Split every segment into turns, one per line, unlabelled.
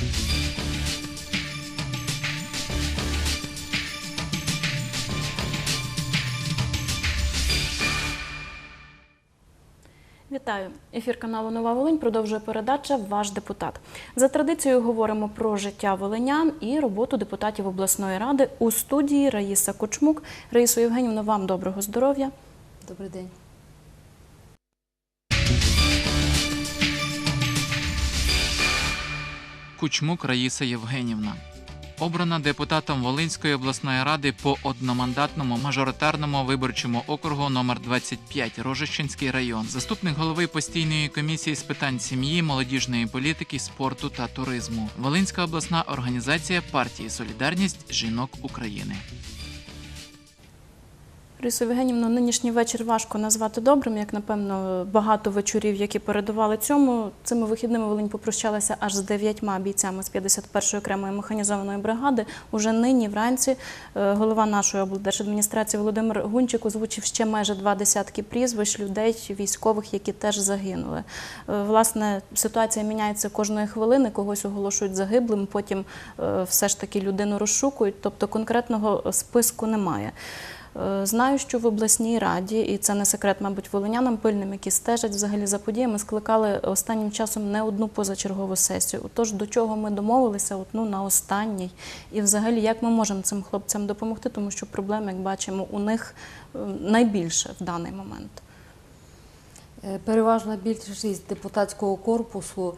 Вітаю! Ефір каналу Нова Волинь продовжує передача Ваш депутат. За традицією говоримо про життя волинян і роботу депутатів обласної ради у студії Раїса Кочмук. Раїсо Євгенівна, вам доброго здоров'я.
Добрий день.
Кучмук Раїса Євгенівна. Обрана депутатом Волинської обласної ради по одномандатному мажоритарному виборчому округу номер 25 Рожищенський район, заступник голови постійної комісії з питань сім'ї, молодіжної політики, спорту та туризму. Волинська обласна організація партії Солідарність жінок України.
Раїсо Євгенівна, нинішній вечір важко назвати добрим, як напевно багато вечорів, які передували цьому. Цими вихідними Волинь попрощалася аж з дев'ятьма бійцями з 51-ї окремої механізованої бригади. Уже нині вранці е, голова нашої облдержадміністрації Володимир Гунчик озвучив ще майже два десятки прізвищ людей, військових, які теж загинули. Е, Власне, ситуація міняється кожної хвилини, когось оголошують загиблим, потім е, все ж таки людину розшукують, тобто конкретного списку немає. Е, Знаю, що в обласній раді, і це не секрет, мабуть, волинянам пильним, які стежать взагалі за подіями, скликали останнім часом не одну позачергову сесію. Отож, до чого ми домовилися, от, ну, на останній, і взагалі, як ми можемо цим хлопцям допомогти, тому що проблем, як бачимо, у них е, найбільше в даний момент.
Е, Переважна більшість депутатського корпусу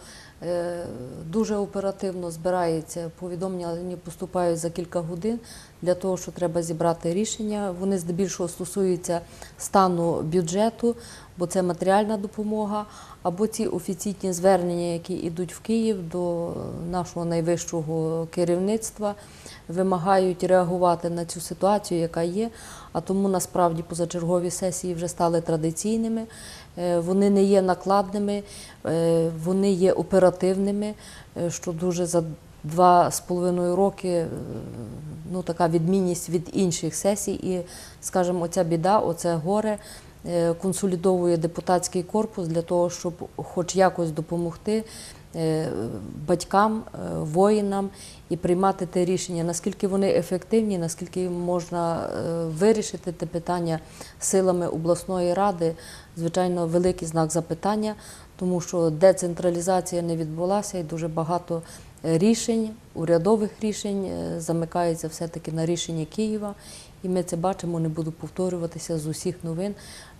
дуже оперативно збирається. Повідомлення вони поступають за кілька годин для того, що треба зібрати рішення. Вони здебільшого стосуються стану бюджету, бо це матеріальна допомога, або ці офіційні звернення, які йдуть в Київ до нашого найвищого керівництва, вимагають реагувати на цю ситуацію, яка є. А тому насправді позачергові сесії вже стали традиційними. Е, Вони не є накладними, е, вони є оперативними, е, що дуже за два з половиною роки ну, така відмінність від інших сесій. І, скажімо, оця біда, оце горе консолідовує депутатський корпус для того, щоб хоч якось допомогти е, батькам, е, воїнам і приймати те рішення, наскільки вони ефективні, наскільки можна е, вирішити те питання силами обласної ради. Звичайно, великий знак запитання, тому що децентралізація не відбулася і дуже багато е, рішень, урядових рішень е, замикається все-таки на рішення Києва. І ми це бачимо, не буду повторюватися з усіх новин.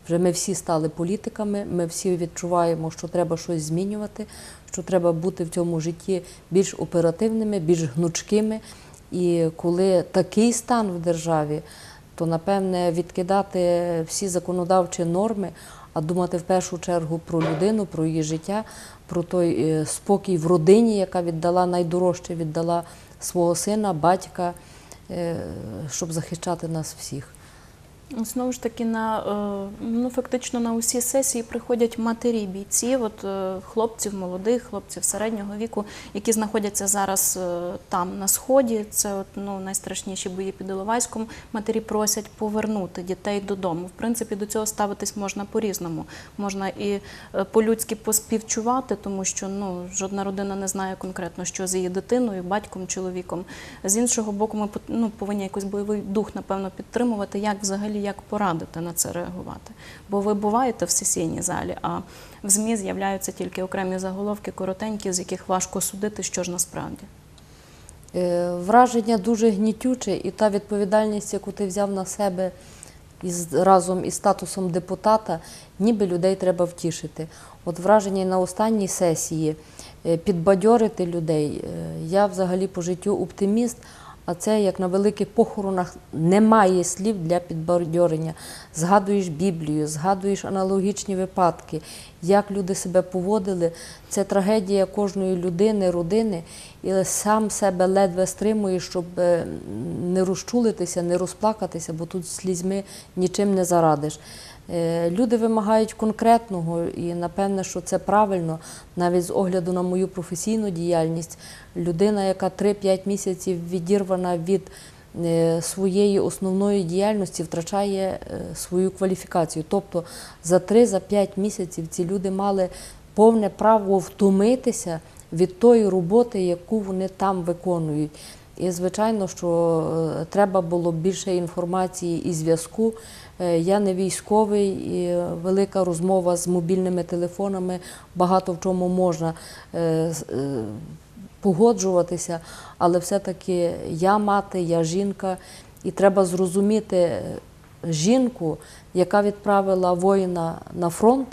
Вже ми всі стали політиками, ми всі відчуваємо, що треба щось змінювати, що треба бути в цьому житті більш оперативними, більш гнучкими. І коли такий стан в державі, то напевне відкидати всі законодавчі норми, а думати в першу чергу про людину, про її життя, про той е, спокій в родині, яка віддала найдорожче, віддала свого сина, батька, е, щоб захищати нас всіх.
Знову ж таки, на е, ну фактично на усі сесії приходять матері бійців, от е, хлопців молодих, хлопців середнього віку, які знаходяться зараз е, там на сході. Це от, ну найстрашніші бої під Іловайськом. Матері просять повернути дітей додому. В принципі, до цього ставитись можна по-різному. Можна і по-людськи поспівчувати, тому що ну жодна родина не знає конкретно, що з її дитиною, батьком, чоловіком. З іншого боку, ми ну, повинні якийсь бойовий дух, напевно, підтримувати, як взагалі як порадити на це реагувати. Бо ви буваєте в сесійній залі, а в ЗМІ з'являються тільки окремі заголовки, коротенькі, з яких важко судити, що ж насправді.
Е, Враження дуже гнітюче, і та відповідальність, яку ти взяв на себе із, разом із статусом депутата, ніби людей треба втішити. От враження на останній сесії е, підбадьорити людей. Е, Я взагалі по життю оптиміст, а це як на великих похоронах немає слів для підбадьорення. Згадуєш Біблію, згадуєш аналогічні випадки, як люди себе поводили. Це трагедія кожної людини, родини, і сам себе ледве стримує, щоб е, не розчулитися, не розплакатися, бо тут слізьми нічим не зарадиш. Е, Люди вимагають конкретного, і напевне, що це правильно, навіть з огляду на мою професійну діяльність. Людина, яка 3-5 місяців відірвана від е, своєї основної діяльності, втрачає е, свою кваліфікацію. Тобто за 3-5 місяців ці люди мали повне право втомитися від тої роботи, яку вони там виконують. І звичайно, що е, треба було більше інформації і зв'язку. Е, Я не військовий, і велика розмова з мобільними телефонами, багато в чому можна е, погоджуватися, але все-таки я мати, я жінка, і треба зрозуміти жінку, яка відправила воїна на фронт,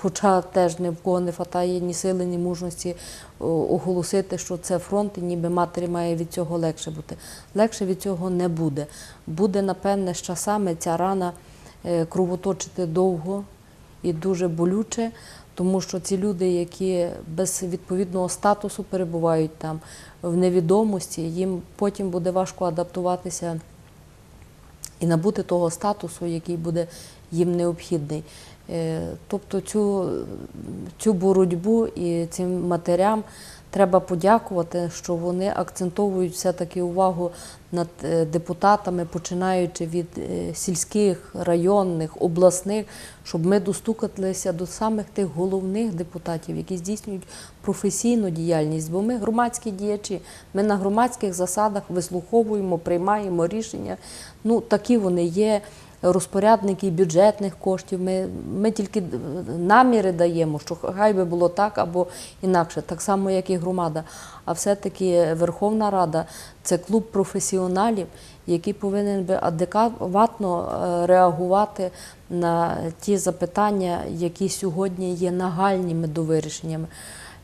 Хоча теж ні в кого не вистачає ні сили, ні мужності оголосити, що це фронт, і ніби матері має від цього легше бути. Легше від цього не буде. Буде, напевне, з часами ця рана е, кровоточити довго і дуже болюче, тому що ці люди, які без відповідного статусу перебувають там в невідомості, їм потім буде важко адаптуватися і набути того статусу, який буде їм необхідний. Е, Тобто цю, цю боротьбу і цим матерям треба подякувати, що вони акцентовують все-таки увагу над е, депутатами, починаючи від е, сільських, районних, обласних, щоб ми достукалися до самих тих головних депутатів, які здійснюють професійну діяльність. Бо ми громадські діячі, ми на громадських засадах вислуховуємо, приймаємо рішення. Ну, такі вони є розпорядники бюджетних коштів. Ми, ми тільки наміри даємо, що хай би було так або інакше, так само, як і громада. А все-таки Верховна Рада це клуб професіоналів, який повинен би адекватно е, реагувати на ті запитання, які сьогодні є нагальними до вирішеннями.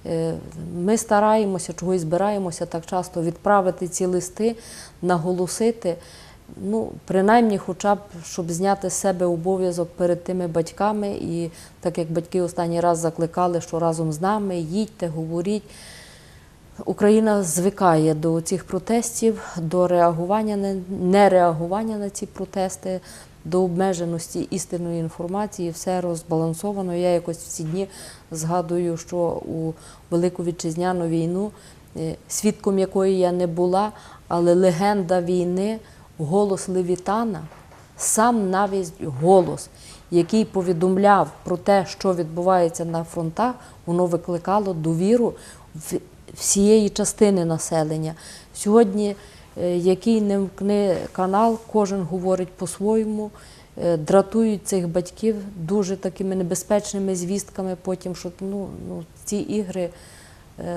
Е, Ми стараємося, чогось збираємося так часто відправити ці листи, наголосити. Ну, принаймні, хоча б щоб зняти з себе обов'язок перед тими батьками, і так як батьки останній раз закликали, що разом з нами їдьте, говоріть. Україна звикає до цих протестів, до реагування на нереагування на ці протести, до обмеженості істинної інформації, все розбалансовано. Я якось в ці дні згадую, що у Велику Вітчизняну війну, е, свідком якої я не була, але легенда війни, голос Левітана, сам навіть голос, який повідомляв про те, що відбувається на фронтах, воно викликало довіру всієї частини населення. Сьогодні, е, який не вмкне канал, кожен говорить по-своєму, е, дратують цих батьків дуже такими небезпечними звістками, потім, що ну, ну, ці ігри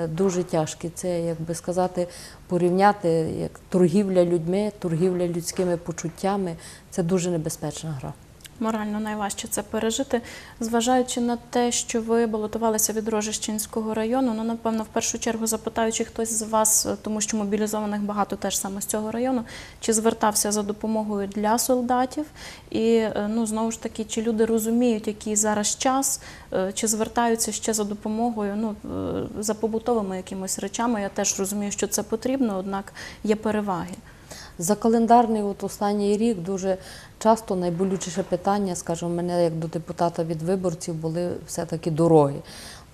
дуже тяжкі. Це, як би сказати, порівняти як торгівля людьми, торгівля людськими почуттями. Це дуже небезпечна гра.
Морально найважче це пережити, зважаючи на те, що ви балотувалися від Рожищенського району. Ну, напевно, в першу чергу запитаючи хтось з вас, тому що мобілізованих багато теж саме з цього району, чи звертався за допомогою для солдатів, і е, ну знову ж таки, чи люди розуміють, який зараз час, е, чи звертаються ще за допомогою, ну е, за побутовими якимось речами. Я теж розумію, що це потрібно, однак є переваги.
За календарний от останній рік дуже часто найболючіше питання, скажімо, мене як до депутата від виборців були все-таки дороги.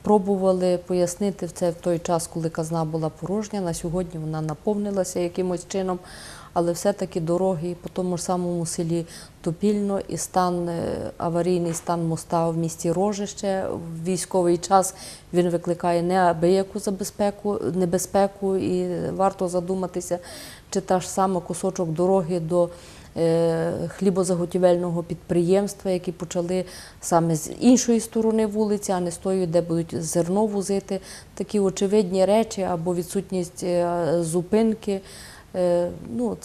Пробували пояснити це в той час, коли казна була порожня. На сьогодні вона наповнилася якимось чином, але все-таки дороги по тому ж самому селі Топільно і стан е, аварійний стан моста в місті Рожище. В військовий час він викликає неабияку забезпеку, небезпеку, і варто задуматися, чи та ж сама кусочок дороги до хлібозаготівельного підприємства, які почали саме з іншої сторони вулиці, а не з тої, де будуть зерно возити. Такі очевидні речі або відсутність е, зупинки, е, ну,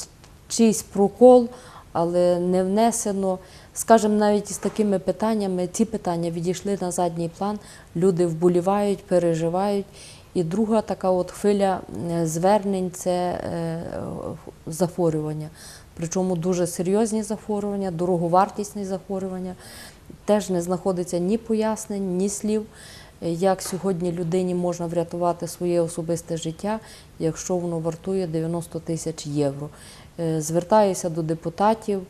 чийсь прокол, але не внесено. Скажімо, навіть із такими питаннями ці питання відійшли на задній план. Люди вболівають, переживають. І друга така от хвиля е, звернень це е, захворювання. Причому дуже серйозні захворювання, дороговартісні захворювання. Теж не знаходиться ні пояснень, ні слів, як сьогодні людині можна врятувати своє особисте життя, якщо воно вартує 90 тисяч євро. Е, Звертаюся до депутатів,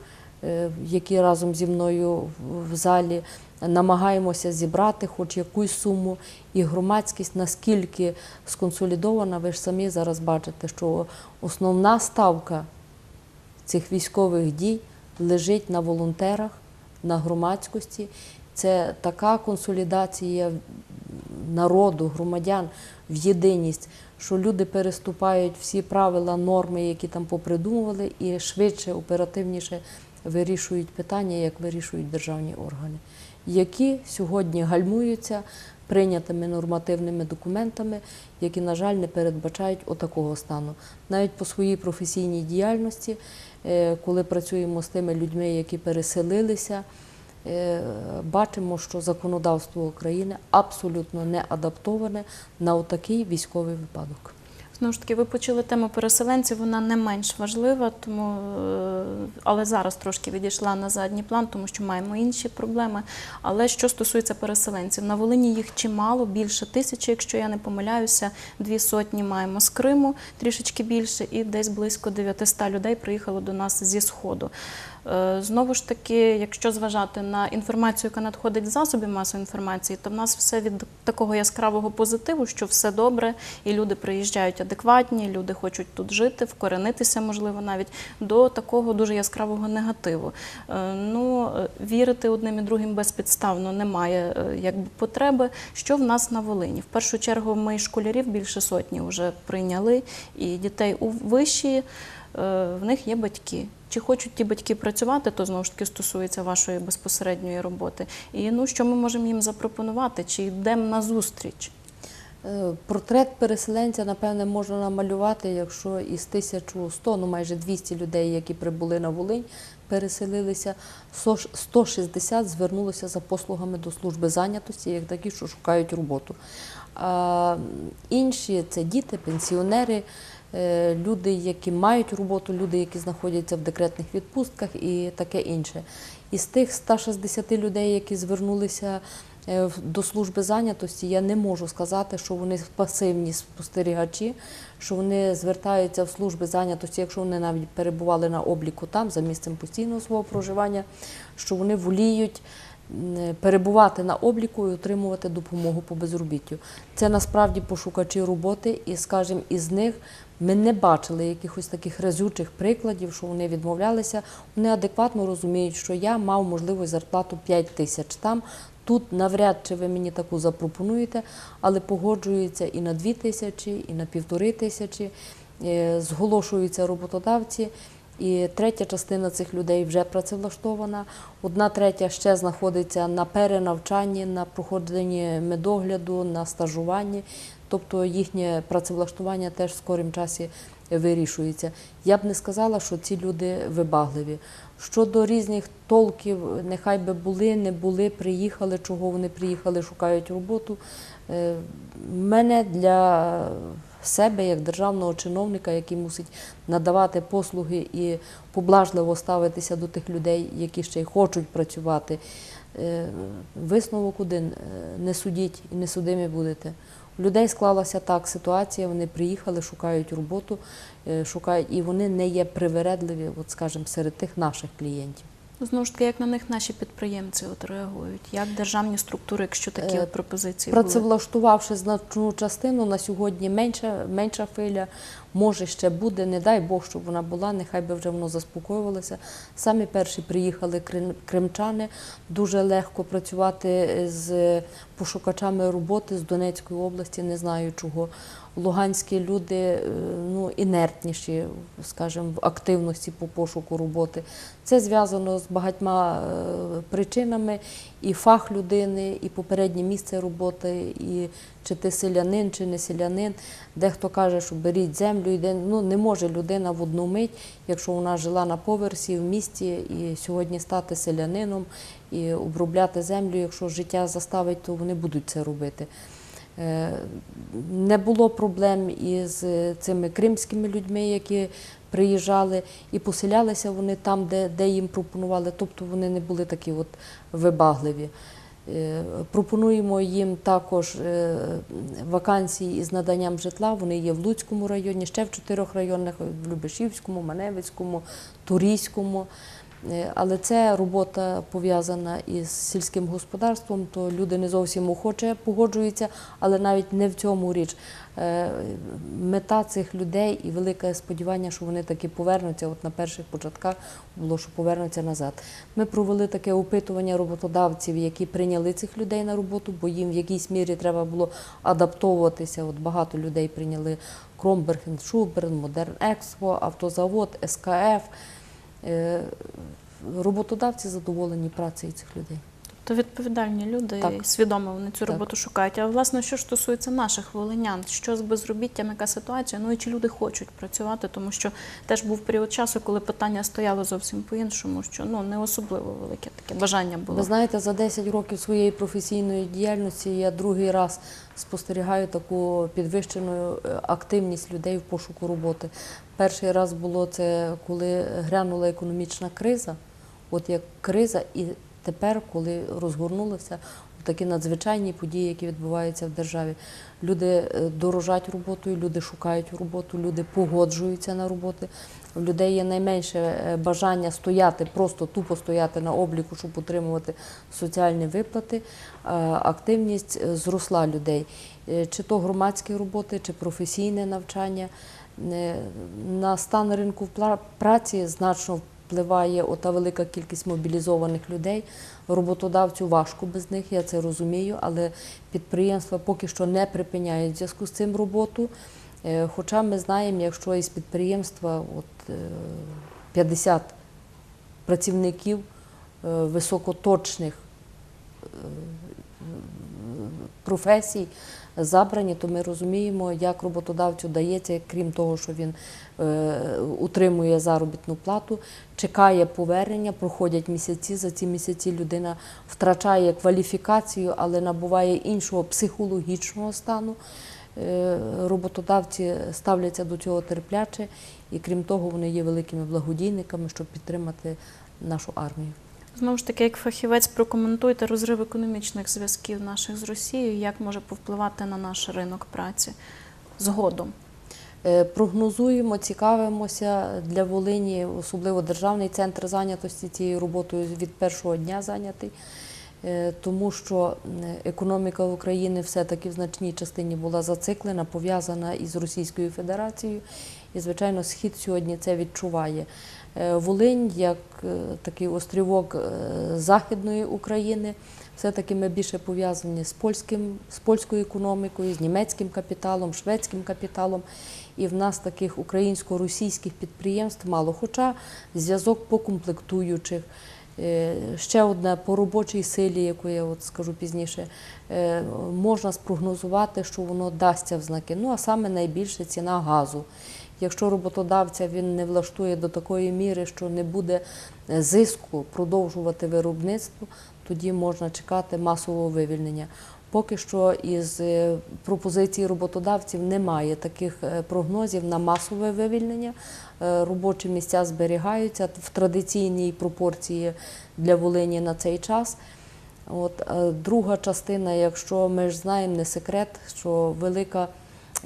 е, які разом зі мною в залі намагаємося зібрати хоч якусь суму, і громадськість наскільки сконсолідована, ви ж самі зараз бачите, що основна ставка цих військових дій лежить на волонтерах, на громадськості. Це така консолідація народу, громадян в єдиність, що люди переступають всі правила, норми, які там попридумували, і швидше, оперативніше вирішують питання, як вирішують державні органи, які сьогодні гальмуються прийнятими нормативними документами, які, на жаль, не передбачають отакого стану. Навіть по своїй професійній діяльності, коли працюємо з тими людьми, які переселилися, е, бачимо, що законодавство України абсолютно не адаптоване на отакий військовий випадок.
Знову ж таки, ви почали тему переселенців, вона не менш важлива, тому е, але зараз трошки відійшла на задній план, тому що маємо інші проблеми. Але що стосується переселенців, на Волині їх чимало, більше тисячі, якщо я не помиляюся, дві сотні маємо з Криму, трішечки більше, і десь близько 900 людей приїхало до нас зі сходу. Е, Знову ж таки, якщо зважати на інформацію, яка надходить з засобів масової інформації, то в нас все від такого яскравого позитиву, що все добре, і люди приїжджають адекватні, люди хочуть тут жити, вкоренитися, можливо, навіть до такого дуже яскравого негативу. Е, Ну, е, вірити одним і другим безпідставно немає якби потреби. Що в нас на Волині? В першу чергу ми школярів більше сотні вже прийняли, і дітей у виші в них є батьки. Чи хочуть ті батьки працювати, то знову ж таки стосується вашої безпосередньої роботи. І ну що ми можемо їм запропонувати? Чи йдемо на зустріч?
Е, Портрет переселенця, напевне, можна намалювати, якщо із 1100, ну майже 200 людей, які прибули на Волинь, переселилися, 160 звернулося за послугами до служби зайнятості, як такі, що шукають роботу. А інші це діти, пенсіонери, люди, які мають роботу, люди, які знаходяться в декретних відпустках і таке інше. Із тих 160 людей, які звернулися е, до служби зайнятості, я не можу сказати, що вони пасивні спостерігачі, що вони звертаються в служби зайнятості, якщо вони навіть перебували на обліку там, за місцем постійного свого проживання, що вони воліють перебувати на обліку і отримувати допомогу по безробіттю. Це насправді пошукачі роботи, і, скажімо, із них ми не бачили якихось таких разючих прикладів, що вони відмовлялися. Вони адекватно розуміють, що я мав можливість зарплату 5 тисяч там. Тут навряд чи ви мені таку запропонуєте, але погоджуються і на 2 тисячі, і на півтори тисячі, е, зголошуються роботодавці. І третя частина цих людей вже працевлаштована. Одна третя ще знаходиться на перенавчанні, на проходженні медогляду, на стажуванні. Тобто їхнє працевлаштування теж в скорім часі вирішується. Я б не сказала, що ці люди вибагливі. Щодо різних толків, нехай би були, не були, приїхали, чого вони приїхали, шукають роботу. Е, Мене для себе, як державного чиновника, який мусить надавати послуги і поблажливо ставитися до тих людей, які ще й хочуть працювати. Е, Висновок один е, не судіть і не судимі будете. У людей склалася так ситуація, вони приїхали, шукають роботу, е, шукають, і вони не є привередливі, от скажімо, серед тих наших клієнтів.
Знову ж таки, як на них наші підприємці от реагують? Як державні структури, якщо такі
Е,
от пропозиції?
Працевлаштувавши значну частину, на сьогодні менша, менша хвиля, може ще буде, не дай Бог, щоб вона була, нехай би вже воно заспокоювалося. Самі перші приїхали кримчани, дуже легко працювати з пошукачами роботи з Донецької області, не знаю чого. Луганські люди е, ну, інертніші, скажімо, в активності по пошуку роботи. Це зв'язано з багатьма е, причинами: і фах людини, і попереднє місце роботи, і чи ти селянин, чи не селянин. Дехто каже, що беріть землю, йде. Ну не може людина в одну мить, якщо вона жила на поверсі в місті, і сьогодні стати селянином і обробляти землю. Якщо життя заставить, то вони будуть це робити. Е, Не було проблем із цими кримськими людьми, які приїжджали і поселялися вони там, де, де їм пропонували. Тобто вони не були такі от вибагливі. Е, Пропонуємо їм також е, вакансії із наданням житла. Вони є в Луцькому районі, ще в чотирьох районах: в Любешівському, Маневицькому, Турійському. Е, Але це робота пов'язана із сільським господарством, то люди не зовсім охоче погоджуються, але навіть не в цьому річ. Е, Мета цих людей і велике сподівання, що вони таки повернуться. От на перших початках було, що повернуться назад. Ми провели таке опитування роботодавців, які прийняли цих людей на роботу, бо їм в якійсь мірі треба було адаптовуватися. От багато людей прийняли Кромберг, Шуберн, Модерн Експо, Автозавод, СКФ. Е, Роботодавці задоволені працею цих людей.
То відповідальні люди
Так.
і свідомо вони цю
Так.
роботу шукають. А власне, що ж стосується наших волинян, що з безробіттям, яка ситуація? Ну і чи люди хочуть працювати, тому що теж був період часу, коли питання стояло зовсім по-іншому, що ну не особливо велике таке бажання було.
Ви знаєте, за 10 років своєї професійної діяльності я другий раз спостерігаю таку підвищену е, активність людей в пошуку роботи. Перший раз було це, коли грянула економічна криза, от як криза, і тепер, коли розгорнулися такі надзвичайні події, які відбуваються в державі. Люди е, дорожать роботою, люди шукають роботу, люди погоджуються на роботи. У людей є найменше е, бажання стояти, просто тупо стояти на обліку, щоб отримувати соціальні виплати. Е, Активність зросла людей, чи то громадські роботи, чи професійне навчання. На стан ринку праці значно впливає ота велика кількість мобілізованих людей. Роботодавцю важко без них, я це розумію, але підприємства поки що не припиняють в зв'язку з цим роботу. Е, Хоча ми знаємо, якщо із підприємства от, е, 50 працівників е, високоточних е, професій забрані, то ми розуміємо, як роботодавцю дається, крім того, що він е, утримує заробітну плату, чекає повернення, проходять місяці. За ці місяці людина втрачає кваліфікацію, але набуває іншого психологічного стану. Е, Роботодавці ставляться до цього терпляче, і крім того, вони є великими благодійниками, щоб підтримати нашу армію.
Знову ж таки, як фахівець, прокоментуйте розрив економічних зв'язків наших з Росією, як може повпливати на наш ринок праці згодом.
Е, Прогнозуємо, цікавимося для Волині, особливо державний центр зайнятості цією роботою від першого дня зайнятий, Е, тому що економіка України все-таки в значній частині була зациклена, пов'язана із Російською Федерацією. І, звичайно, схід сьогодні це відчуває. Е, Волинь, як е, такий острівок е, Західної України, все-таки ми більше пов'язані з польським, з польською економікою, з німецьким капіталом, шведським капіталом. І в нас таких українсько-російських підприємств мало. Хоча зв'язок по комплектуючих. Ще одне по робочій силі, яку я от скажу пізніше, можна спрогнозувати, що воно дасться в знаки. Ну а саме найбільше ціна газу. Якщо роботодавця він не влаштує до такої міри, що не буде е, зиску продовжувати виробництво, тоді можна чекати масового вивільнення. Поки що із е, пропозицій роботодавців немає таких е, прогнозів на масове вивільнення. Робочі місця зберігаються в традиційній пропорції для Волині на цей час. От, друга частина, якщо ми ж знаємо, не секрет, що велика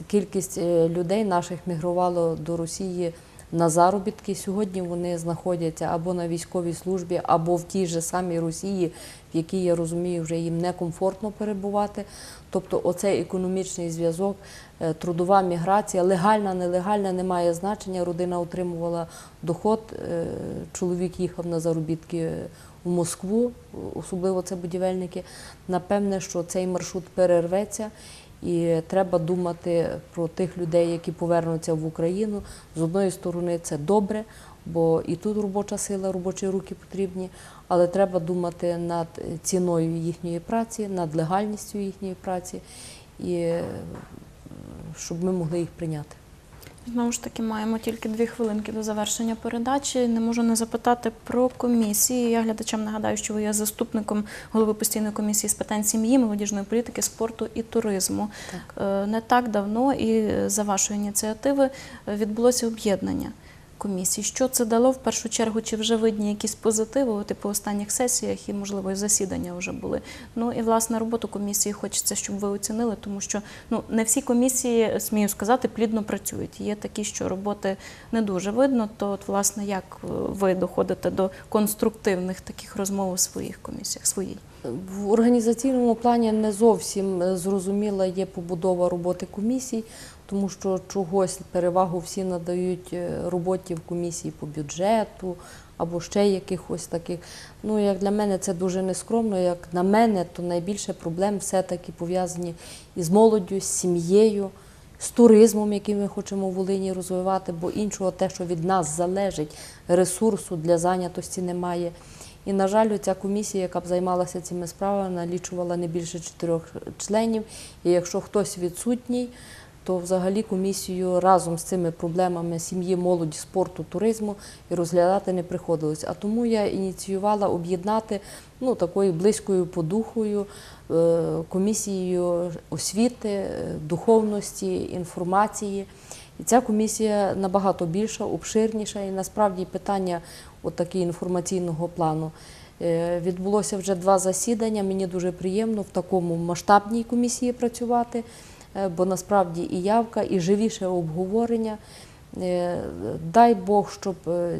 кількість е, людей наших мігрувало до Росії на заробітки. Сьогодні вони знаходяться або на військовій службі, або в тій же самій Росії, в якій я розумію, вже їм некомфортно перебувати. Тобто, оцей економічний зв'язок, е, трудова міграція, легальна, нелегальна, не має значення. Родина отримувала доход, е, чоловік їхав на заробітки в Москву, особливо це будівельники. Напевне, що цей маршрут перерветься. І треба думати про тих людей, які повернуться в Україну. З одної сторони, це добре, бо і тут робоча сила, робочі руки потрібні, але треба думати над ціною їхньої праці, над легальністю їхньої праці, і е, щоб ми могли їх прийняти.
Знову ж таки, маємо тільки дві хвилинки до завершення передачі. Не можу не запитати про комісії. Я глядачам нагадаю, що ви є заступником голови постійної комісії з питань сім'ї, молодіжної політики, спорту і туризму.
Так.
Е, Не так давно і за вашої ініціативи відбулося об'єднання комісій. Що це дало в першу чергу? Чи вже видні якісь позитиви і по останніх сесіях, і можливо і засідання вже були? Ну і власне роботу комісії хочеться, щоб ви оцінили, тому що ну не всі комісії, смію сказати, плідно працюють. Є такі, що роботи не дуже видно. То от власне як е, ви доходите до конструктивних таких розмов у своїх комісіях? Своїй
В організаційному плані не зовсім е, зрозуміла є побудова роботи комісій, тому що чогось перевагу всі надають е, роботі в комісії по бюджету або ще якихось таких. Ну, як для мене це дуже нескромно. Як на мене, то найбільше проблем все-таки пов'язані із молоддю, з сім'єю, з туризмом, який ми хочемо в Волині розвивати, бо іншого те, що від нас залежить, ресурсу для зайнятості немає. І, на жаль, ця комісія, яка б займалася цими справами, налічувала не більше чотирьох членів. І якщо хтось відсутній, то взагалі комісію разом з цими проблемами сім'ї, молоді, спорту, туризму і розглядати не приходилось. А тому я ініціювала об'єднати ну, такою близькою по духою е, комісією освіти, е, духовності, інформації. І ця комісія набагато більша, обширніша, і насправді питання от такі інформаційного плану. Е, Відбулося вже два засідання. Мені дуже приємно в такому масштабній комісії працювати, е, бо насправді і явка, і живіше обговорення. Е, Дай Бог, щоб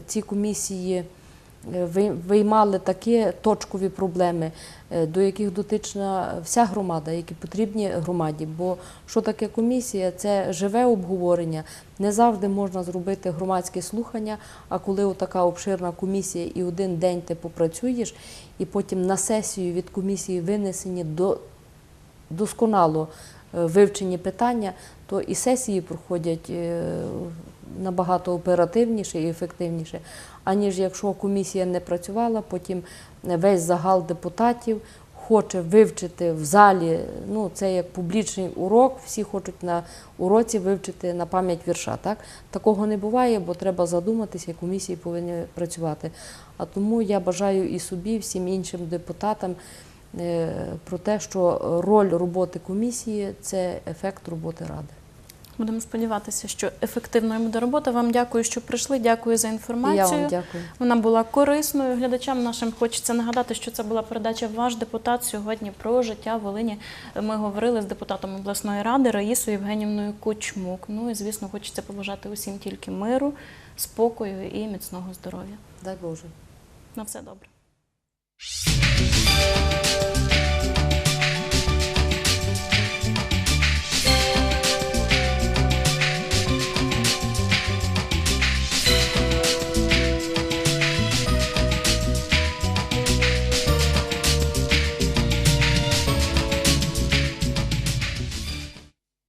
ці комісії виймали такі точкові проблеми, е, до яких дотична вся громада, які потрібні громаді. Бо що таке комісія? Це живе обговорення. Не завжди можна зробити громадське слухання, а коли така обширна комісія і один день ти попрацюєш, і потім на сесію від комісії винесені до досконало е, вивчені питання, то і сесії проходять е, набагато оперативніше і ефективніше, аніж якщо комісія не працювала, потім весь загал депутатів хоче вивчити в залі. Ну, це як публічний урок, всі хочуть на уроці вивчити на пам'ять вірша. Так? Такого не буває, бо треба задуматися, і комісії повинні працювати. А тому я бажаю і собі, всім іншим депутатам е, про те, що роль роботи комісії це ефект роботи ради.
Будемо сподіватися, що ефективною буде робота. Вам дякую, що прийшли. Дякую за
інформацію. Я вам дякую.
Вона була корисною. Глядачам нашим хочеться нагадати, що це була передача Ваш депутат сьогодні про життя в Волині. Ми говорили з депутатом обласної ради Раїсою Євгенівною Кочмук. Ну і звісно, хочеться побажати усім тільки миру, спокою і міцного здоров'я.
Дай Боже.
На все добре.